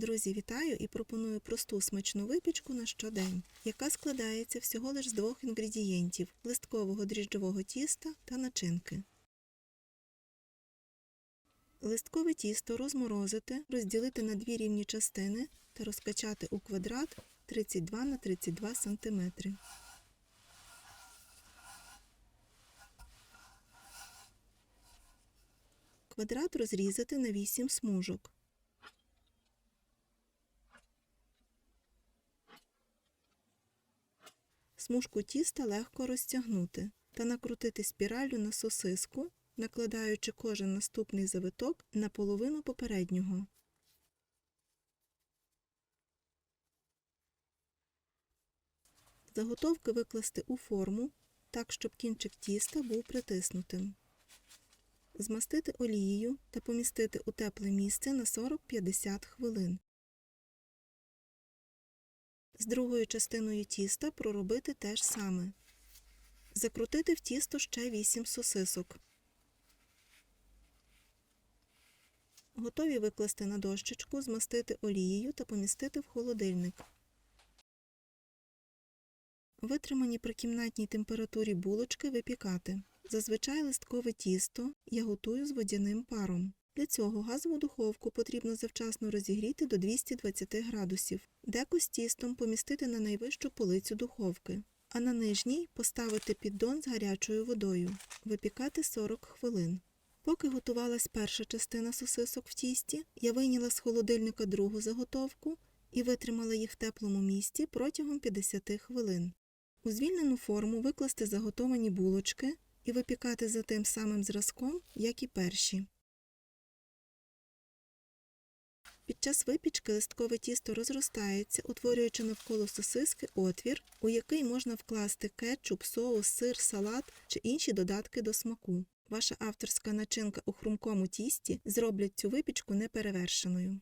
Друзі, вітаю і пропоную просту смачну випічку на щодень, яка складається всього лиш з двох інгредієнтів листкового дріжджового тіста та начинки. Листкове тісто розморозити, розділити на дві рівні частини та розкачати у квадрат 32 на 32 см. Квадрат розрізати на 8 смужок. Смужку тіста легко розтягнути та накрутити спіраллю на сосиску, накладаючи кожен наступний завиток на половину попереднього. Заготовки викласти у форму так, щоб кінчик тіста був притиснутим. Змастити олією та помістити у тепле місце на 40-50 хвилин. З другою частиною тіста проробити те ж саме. Закрутити в тісто ще 8 сосисок. Готові викласти на дощечку, змастити олією та помістити в холодильник. Витримані при кімнатній температурі булочки випікати. Зазвичай листкове тісто я готую з водяним паром. Для цього газову духовку потрібно завчасно розігріти до 220 градусів, деко з тістом помістити на найвищу полицю духовки, а на нижній поставити піддон з гарячою водою, випікати 40 хвилин. Поки готувалась перша частина сосисок в тісті, я вийняла з холодильника другу заготовку і витримала їх в теплому місці протягом 50 хвилин. У звільнену форму викласти заготовані булочки і випікати за тим самим зразком, як і перші. Під час випічки листкове тісто розростається, утворюючи навколо сосиски отвір, у який можна вкласти кетчуп, соус, сир, салат чи інші додатки до смаку. Ваша авторська начинка у хрумкому тісті зроблять цю випічку неперевершеною.